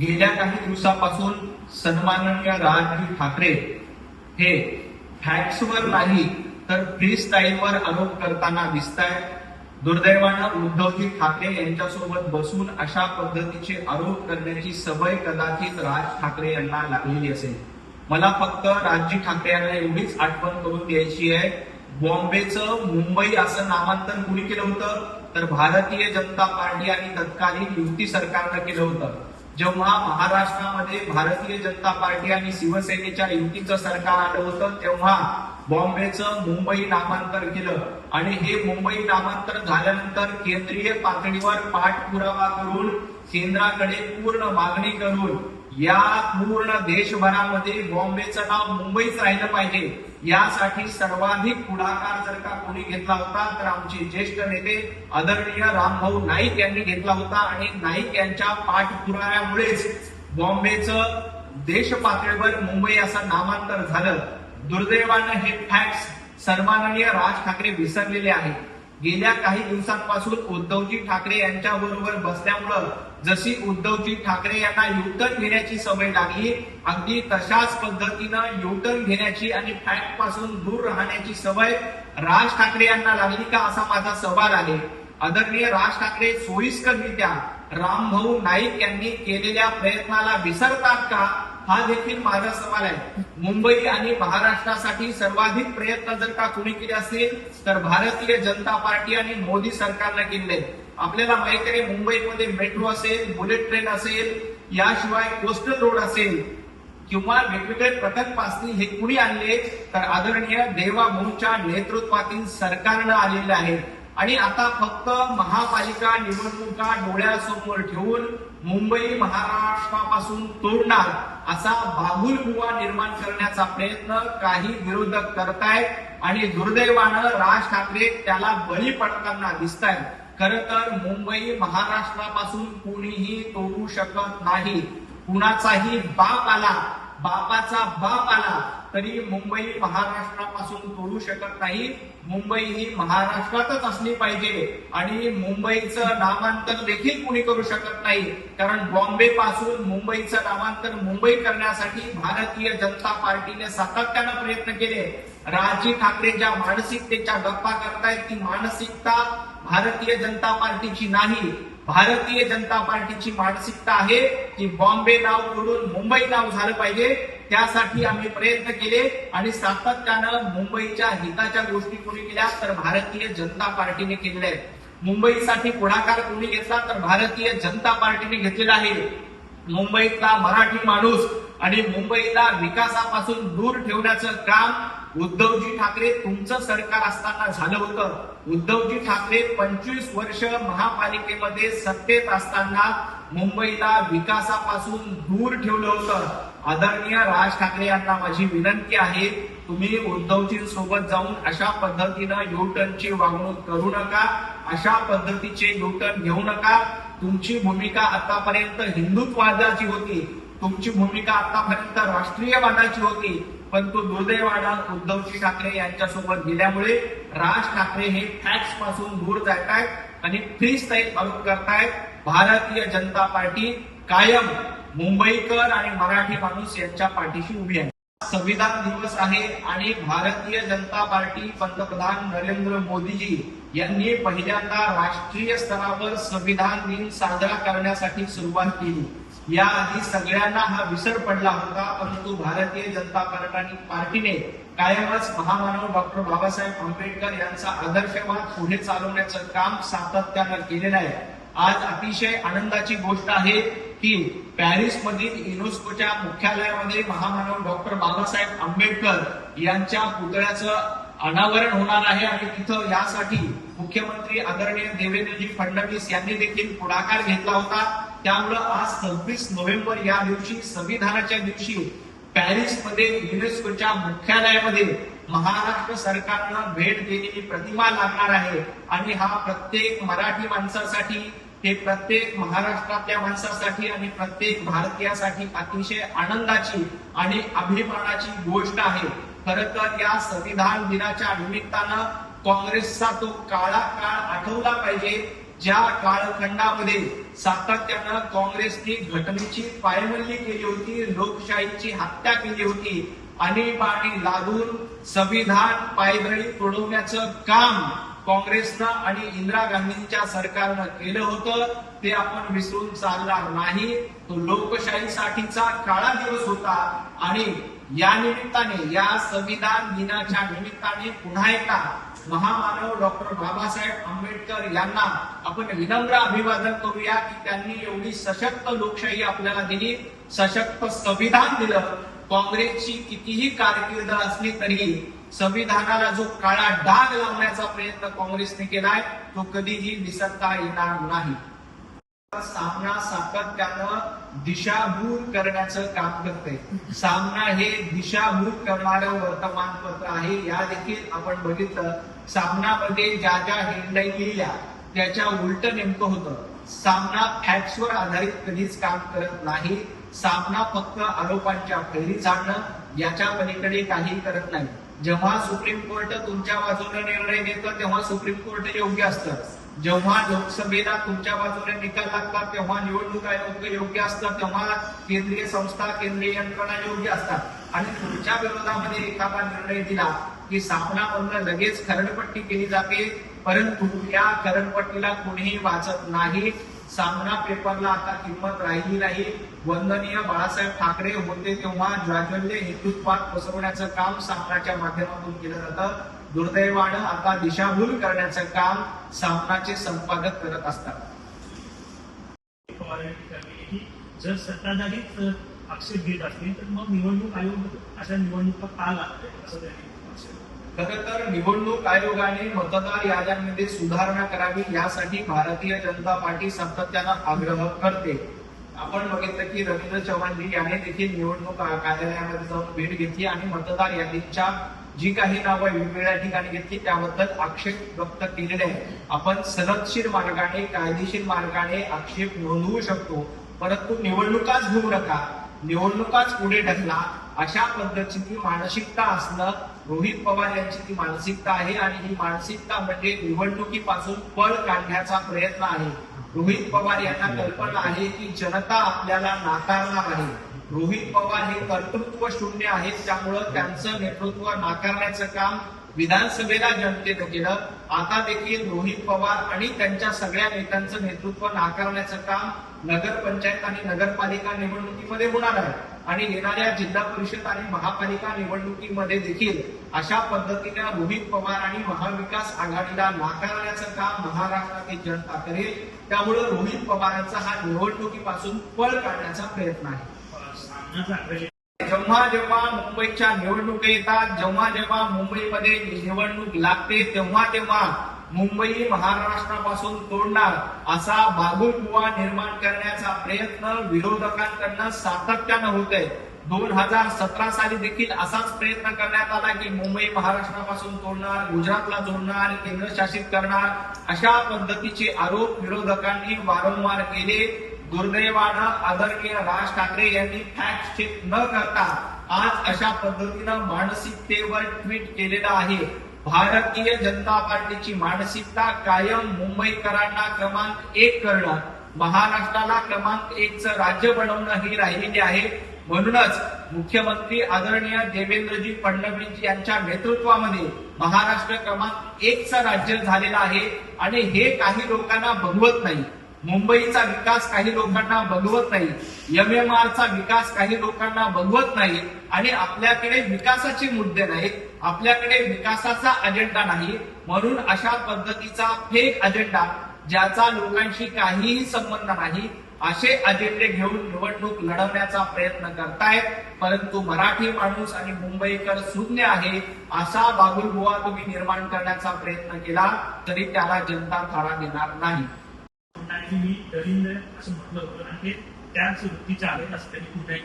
गेल्या काही दिवसापासून सन्माननीय राजजी ठाकरे हे फॅक्सवर नाही तर फ्री स्टाईलवर आरोप करताना दिसत आहेत दुर्दैवानं उद्धवजी ठाकरे यांच्यासोबत बसून अशा पद्धतीचे आरोप करण्याची सवय कदाचित राज ठाकरे यांना लागलेली असेल. मला फक्त राजजी ठाकरे यांना एवढीच आठवण करून द्यायची आहे बॉम्बेचं मुंबई असं नामांतर कुणी केलं होतं? तर भारतीय जनता पार्टी आणि तत्कालीन युती सरकारनं केलं होतं. जेव्हा महाराष्ट्रामध्ये भारतीय जनता पार्टी आणि शिवसेनेच्या युतीचं सरकार आलं होतं तेव्हा बॉम्बेचं मुंबई नामांतर केलं. आणि हे मुंबई नामांतर झाल्यानंतर केंद्रीय पातळीवर पाठपुरावा करून केंद्राकडे पूर्ण मागणी करून या पूर्ण देशभरामध्ये बॉम्बेचं नाव मुंबईच राहिलं पाहिजे. यासाठी सर्वाधिक पुढाकार जर का कोणी घेतला होता तर आमचे ज्येष्ठ नेते आदरणीय रामभाऊ नाईक यांनी घेतला होता. आणि नाईक यांच्या पाठपुराव्यामुळेच बॉम्बेचं देश पातळीवर मुंबई असं नामांतर झालं. दुर्दैवानं हे फॅक्ट्स सन्माननीय राज ठाकरे विसरलेले आहेत. गेल्या काही दिवसांपासून उद्धवजी ठाकरे यांच्या बरोबर बसल्यामुळं जशी उद्धवजी ठाकरे यांना युटर्न घेण्याची सवय लागली अगदी तशाच पद्धतीनं युटर्न घेण्याची आणि फॅक्टपासून दूर राहण्याची सवय राज ठाकरे यांना लागली का असा माझा सवाल आहे. आदरणीय राज ठाकरे सोयीस्कररित्या रामभाऊ नाईक यांनी केलेल्या प्रयत्नाला विसरतात का? हा देखील माझा सवाल आहे. मुंबई आणि महाराष्ट्रासाठी सर्वाधिक प्रयत्न जर का कुणी केले असतील तर भारतीय जनता पार्टी आणि मोदी सरकारनं केले. आपल्याला माहिती आहे मुंबईमध्ये मेट्रो असेल बुलेट ट्रेन असेल याशिवाय कोस्टल रोड असेल किंवा वेगवेगळे प्रकल्प असतील हे कुणी आणले? तर आदरणीय देवा नेतृत्वातील सरकारनं आलेले आहे. आणि आता फक्त महापालिका निवडणुका डोळ्यासमोर ठेवून मुंबई महाराष्ट्रापासून तोडणार असा बाबुल बुवा निर्माण करण्याचा प्रयत्न काही विरोधक करतायत आणि दुर्दैवानं राज ठाकरे त्याला बळी पडताना दिसतायत. खर तर मुंबई महाराष्ट्रापासून कुणीही तोडू शकत नाही. कुणाचाही बाप आला बापाचा बाप आला तरी मुंबई महाराष्ट्रापासून तोडू शकत नाही. मुंबई ही महाराष्ट्रातच असली पाहिजे. आणि मुंबईचं नामांतर देखील कुणी करू शकत नाही. कारण बॉम्बे पासून मुंबईचं नामांतर मुंबई करण्यासाठी भारतीय जनता पार्टीने सातत्यानं प्रयत्न केले. राजी ठाकरे ज्या मानसिकतेच्या गप्पा करतायत ती मानसिकता भारतीय जनता पार्टीची नाही. भारतीय जनता पार्टीची मानसिकता आहे की बॉम्बे नाव सोडून मुंबई नाव झालं पाहिजे. त्यासाठी आम्ही प्रयत्न केले आणि सातत्यानं मुंबईच्या हिताच्या गोष्टी कोणी केल्या तर भारतीय जनता पार्टीने केलेल्या आहेत. मुंबईसाठी पुढाकार कोणी घेतला तर भारतीय जनता पार्टीने घेतलेला आहे. मुंबईतला मराठी माणूस आणि मुंबईला विकासापासून दूर ठेवण्याचं काम उद्धवजी ठाकरे तुमचं सरकार असताना झालं होतं. उद्धवजी ठाकरे पंचवीस वर्ष महापालिकेमध्ये सत्तेत असताना मुंबईला विकासापासून दूर ठेवलं होतं. आदरणीय राज ठाकरे यांना माझी विनंती आहे तुम्ही उद्धवजींसोबत जाऊन अशा पद्धतीनं युटर्नची वागणूक करू नका अशा पद्धतीचे युटर्न घेऊ नका. तुमची भूमिका आतापर्यंत हिंदुत्ववादाची होती. तुमची भूमिका आतापर्यंत राष्ट्रीयवादाची होती. परंतु दुर्दैवाना उद्धवजी ठाकरे यांच्यासोबत गेल्यामुळे राज ठाकरे हे फॅक्ट्सपासून दूर जात आहेत आणि फ्री स्टाईल आरोप करतायत. भारतीय जनता पार्टी कायम मुंबईकर आणि मराठी माणूस यांच्या पाठीशी उभी आहे. संविधान दिवस आहे आणि भारतीय जनता पार्टी पंतप्रधान नरेंद्र मोदीजी यांनी पहिल्यांदा राष्ट्रीय स्तरावर संविधान दिन साजरा करण्यासाठी सुरुवात केली. याआधी सगळ्यांना हा विसर पडला होता परंतु भारतीय जनता पार्टी पार्टीने कायमच महामानव डॉक्टर बाबासाहेब आंबेडकर यांचा आदर्शवाद पुढे चालवण्याचं काम सातत्यानं केलेलं आहे. आज अतिशय आनंदाची गोष्ट आहे की पॅरिस मधील युनेस्कोच्या मुख्यालयामध्ये महामानव डॉक्टर बाबासाहेब आंबेडकर यांच्या पुतळ्याचं अनावरण होणार आहे आणि तिथं यासाठी मुख्यमंत्री आदरणीय देवेंद्रजी फडणवीस यांनी देखील पुढाकार घेतला होता. त्यामुळं आज सव्वीस नोव्हेंबर या दिवशी संविधानाच्या दिवशी पॅरिसमध्ये युनेस्कोच्या मुख्यालयामध्ये महाराष्ट्र सरकारनं भेट दिलेली प्रतिमा लागणार आहे. आणि हा प्रत्येक मराठी माणसासाठी हे प्रत्येक महाराष्ट्रातल्या माणसासाठी आणि प्रत्येक भारतीयासाठी अतिशय आनंदाची आणि अभिमानाची गोष्ट आहे. खर तर या संविधान दिनाच्या निमित्तानं काँग्रेसचा तो काळा काळ आठवला पाहिजे. ज्या काळखंडामध्ये सातत्यानं काँग्रेसने घटनेची पायमल्ली केली होती लोकशाहीची हत्या केली होती आणीबाणी लागून संविधान पायदळी तोडवण्याचं काम काँग्रेसनं आणि इंदिरा गांधींच्या सरकारनं केलं होतं ते आपण विसरून चालणार नाही. तो लोकशाहीसाठीचा काळा दिवस होता आणि या निमित्ताने या संविधान दिनाच्या निमित्ताने पुन्हा एकदा महामानव डॉक्टर बाबासाहेब आंबेडकर यांना आपण विनम्र अभिवादन करूया की त्यांनी एवढी सशक्त लोकशाही आपल्याला दिली सशक्त संविधान दिलं. काँग्रेसची कितीही कारकीर्द असली तरी संविधानाला जो काळा डाग लावण्याचा प्रयत्न काँग्रेसने केलाय तो कधीही विसरता येणार नाही. सामना सातत्यानं दिशाभूल करण्याचं काम करते सामना हे दिशाभूल करणारं वर्तमानपत्र आहे. या देखील आपण बघितलं. सामनामध्ये ज्या ज्या हेडलाईन लिहिल्या त्याच्या उलट नेमकं होतं. सामना फॅक्ट्सवर आधारित कधीच काम करत नाही. सामना फक्त आरोपांच्या फैरी झाडणं याच्या पलीकडे काही करत नाही. जेव्हा सुप्रीम कोर्ट तुमच्या बाजूने निर्णय घेतं तेव्हा सुप्रीम कोर्ट योग्य असतं. जेव्हा लोकसभेला तुमच्या बाजूने निकाल लागतात तेव्हा निवडणूक आयोग योग्य असतं तेव्हा केंद्रीय संस्था केंद्रीय यंत्रणा योग्य असतात. आणि तुमच्या विरोधामध्ये एखादा निर्णय दिला की सामनामधनं लगेच खरणपट्टी केली जाते परंतु या खरणपट्टीला कोणीही वाचत नाही. सामना पेपरला आता किंमत राहिली नाही. वंदनीय बाळासाहेब ठाकरे होते तेव्हा ज्वाज्वल्य हिंदुत्वात पसरवण्याचं काम सामनाच्या माध्यमातून केलं जातं. दुर्दैवानं आता दिशाभूल करण्याचं काम सामनाचे संपादक करत असतात. जर सत्ताधारीच आक्षेप घेत असतील तर मग निवडणूक आयोग अशा निवडणुका का लागते असं त्यांनी खरं तर निवडणूक आयोगाने मतदार याद्यांमध्ये सुधारणा करावी यासाठी भारतीय जनता पार्टी सातत्यानं आग्रह करते. आपण बघितलं की रवींद्र चव्हाणजी याने देखील निवडणूक कार्यालयामध्ये जाऊन भेट घेतली आणि मतदार यादीच्या जी काही नावं वेगवेगळ्या ठिकाणी घेतली त्याबद्दल आक्षेप व्यक्त केलेले आहे आपण सनदशीर मार्गाने कायदेशीर मार्गाने आक्षेप नोंदवू शकतो. परंतु निवडणुकाच घेऊ नका. निवडणुकाच पुढे ढकला. अशा पद्धतीची मानसिकता असणं रोहित पवार यांची ती मानसिकता आहे आणि ही मानसिकता म्हणजे निवडणुकीपासून पळ काढण्याचा प्रयत्न आहे. रोहित पवार यांना कल्पना आहे की जनता आपल्याला नाकारणार आहे. रोहित पवार हे कर्तृत्व शून्य आहेत त्यामुळं त्यांचं नेतृत्व नाकारण्याचं काम विधानसभेला जनतेनं केलं. आता देखील रोहित पवार आणि त्यांच्या सगळ्या नेत्यांचं नेतृत्व नाकारण्याचं काम नगरपंचायत आणि नगरपालिका निवडणुकीमध्ये होणार आहे. आणि येणाऱ्या जिल्हा परिषद आणि महापालिका निवडणुकीमध्ये देखील अशा पद्धतीने रोहित पवार आणि महाविकास आघाडीला नाकारण्याचं काम महाराष्ट्रातील जनता करेल. त्यामुळे रोहित पवारांचा हा निवडणुकीपासून पळ काढण्याचा प्रयत्न आहे. जेव्हा जेव्हा मुंबईच्या निवडणुका येतात जेव्हा जेव्हा मुंबईमध्ये निवडणूक लागते तेव्हा तेव्हा मुंबई महाराष्ट्रापासून तोडणार असा बागुलबुवा निर्माण करण्याचा प्रयत्न विरोधकांकडनं सातत्यानं होत आहे दोन हजार सतरा साली देखील असाच प्रयत्न करण्यात आला की मुंबई महाराष्ट्रापासून तोडणार गुजरातला जोडणार केंद्रशासित करणार अशा पद्धतीचे आरोप विरोधकांनी वारंवार केले. दुर्दैवानं आदरणीय राज ठाकरे यांनी फॅक्ट चेक न करता आज अशा पद्धतीनं मानसिकतेवर ट्विट केलेलं आहे. भारतीय जनता पार्टीची मानसिकता कायम मुंबईकरांना क्रमांक एक करणं महाराष्ट्राला क्रमांक एकचं राज्य बनवणं ही राहिलेली आहे. म्हणूनच मुख्यमंत्री आदरणीय देवेंद्रजी फडणवीस यांच्या नेतृत्वामध्ये महाराष्ट्र क्रमांक एकचं राज्य झालेलं आहे आणि हे काही लोकांना बघवत नाही. मुंबईचा विकास काही लोकांना बघवत नाही. एम एम आरचा विकास काही लोकांना बघवत नाही आणि आपल्याकडे विकासाचे मुद्दे नाहीत. आपल्याकडे विकासाचा अजेंडा नाही म्हणून अशा पद्धतीचा फेक अजेंडा ज्याचा लोकांशी काहीही संबंध नाही असे अजेंडे घेऊन निवडणूक लढवण्याचा प्रयत्न करतायत. परंतु मराठी माणूस आणि मुंबईकर शून्य आहे असा बागुलबुवा तुम्ही निर्माण करण्याचा प्रयत्न केला तरी त्याला जनता थारा देणार नाही. मी असं म्हटलं होतं आणि त्याच वृत्तीच्या आले असं त्यांनी कुठेही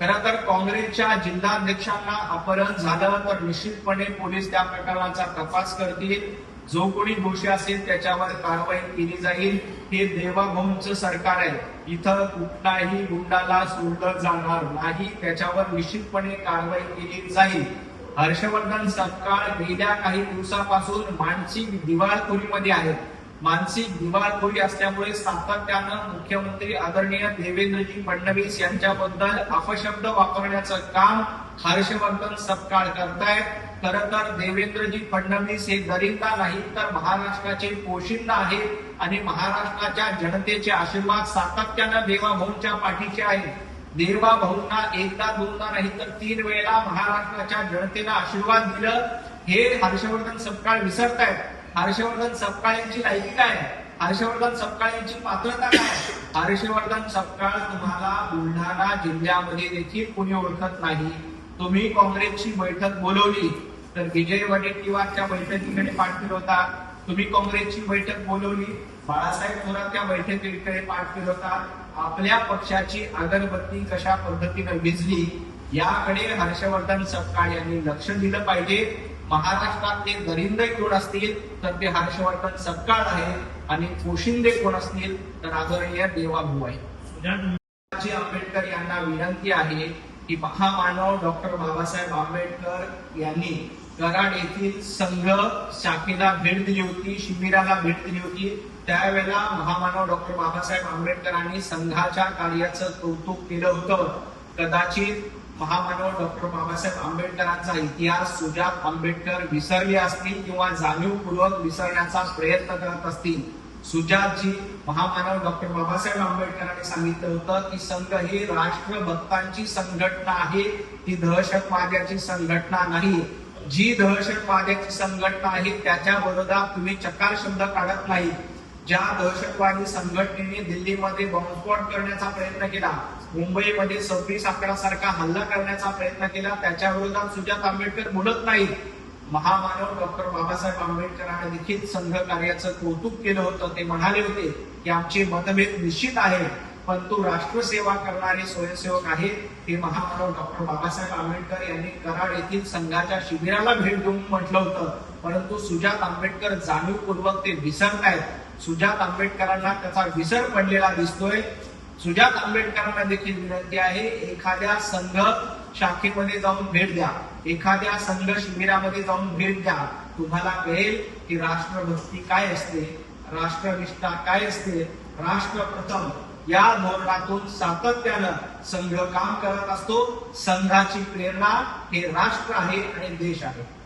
खरं तर काँग्रेसच्या जिल्हाध्यक्षांना अपहरण झालं तर निश्चितपणे पोलीस त्या प्रकरणाचा तपास करतील. जो कोणी दोषी असेल त्याच्यावर कारवाई केली जाईल. हे देवाभाऊंचं सरकार आहे. इथं कुठलाही गुंडाला सोडलं जाणार नाही. त्याच्यावर निश्चितपणे कारवाई केली जाईल. हर्षवर्धन सपकाळ गेल्या काही दिवसापासून मानसिक दिवाळखोरीमध्ये आहेत. मानसिक दिवाळखोरी असल्यामुळे सातत्यानं मुख्यमंत्री आदरणीय देवेंद्रजी फडणवीस यांच्याबद्दल अपशब्द वापरण्याचं काम हर्षवर्धन सपकाळ करतायत. खर तर देवेंद्रजी फडणवीस हे दरिंदा नाही तर महाराष्ट्राचे पोशिंदा आहेत आणि महाराष्ट्राच्या जनतेचे आशीर्वाद सातत्यानं देवा भाऊंच्या पाठीचे आहेत. देवा भाऊंना एकदा दोनदा नाही तर तीन वेळेला महाराष्ट्राच्या जनतेला आशीर्वाद दिलं हे हर्षवर्धन सपकाळ विसरतायत. हर्षवर्धन सपकाळ यांची लायकी काय हर्षवर्धन सपकाळ यांची पात्रता काय हर्षवर्धन सपकाळ तुम्हाला बुलढाणा जिल्ह्यामध्ये देखील कोणी ओळखत नाही. तुम्ही काँग्रेसची बैठक बोलवली तर विजय वडेट्टीवारच्या बैठकीकडे पाठ फिरवता तुम्ही काँग्रेसची बैठक बोलवली बाळासाहेब थोरातच्या बैठकीकडे पाठ फिरवता आपल्या पक्षाची अगरबत्ती कशा पद्धतीनं विजली याकडे हर्षवर्धन सपकाळ यांनी लक्ष दिलं पाहिजे. महाराष्ट्रातले दरिंदे कोण असतील तर ते हर्षवर्धन सपकाळ आहे आणि पोशिंदे कोण असतील तर आदरणीय देवाभाऊ आहे आंबेडकर यांना विनंती आहे की महामानव डॉक्टर बाबासाहेब आंबेडकर यांनी कराड येथील संघ शाखेला भेट दिली होती शिबिराला भेट दिली होती. त्यावेळेला महामानव डॉक्टर बाबासाहेब आंबेडकरांनी संघाच्या कार्याचं कौतुक केलं होतं. कदाचित महामानव डॉक्टर बाबासाहेब आंबेडकरांचा इतिहास सुजात आंबेडकर विसरले असतील किंवा जाणीवपूर्वक विसरण्याचा प्रयत्न करत असतील. सुजातजी महामानव डॉक्टर बाबासाहेब आंबेडकरांनी सांगितलं होतं की संघ ही राष्ट्रभक्तांची संघटना आहे ती दहशतवाद्याची संघटना नाही. जी दहशतवाद्याची संघटना आहे त्याच्या विरोधात तुम्ही चकार शब्द काढत नाही. ज्या दहशतवादी संघटनेने दिल्लीमध्ये बॉम्बस्फोट करण्याचा प्रयत्न केला मुंबईमध्ये सव्वीस अकरा सारखा हल्ला करण्याचा प्रयत्न केला. त्याच्या विरोधात सुजात आंबेडकर बोलत नाही महामानव डॉक्टर बाबासाहेब आंबेडकरांनी देखील संघ कार्याचं कौतुक केलं होतं. ते म्हणाले होते की आमचे मतभेद निश्चित आहे परंतु राष्ट्रसेवा करणारे स्वयंसेवक आहेत. हे महामानव डॉक्टर बाबासाहेब आंबेडकर यांनी कराड येथील संघाच्या शिबिराला भेट देऊन म्हटलं होतं. परंतु सुजात आंबेडकर जाणीवपूर्वक ते विसरतायत. सुजात आंबेडकरांना त्याचा विसर पडलेला दिसतोय. सुजात आंबेडकरांना देखील विनंती आहे एखाद्या संघ शाखेमध्ये जाऊन भेट द्या. एखाद्या संघ शिबिरामध्ये जाऊन भेट द्या. तुम्हाला कळेल की राष्ट्रभक्ती काय असते राष्ट्रनिष्ठा काय असते. राष्ट्रप्रथम या धोरणातून सातत्यानं संघ काम करत असतो. संघाची प्रेरणा हे राष्ट्र आहे आणि देश आहे.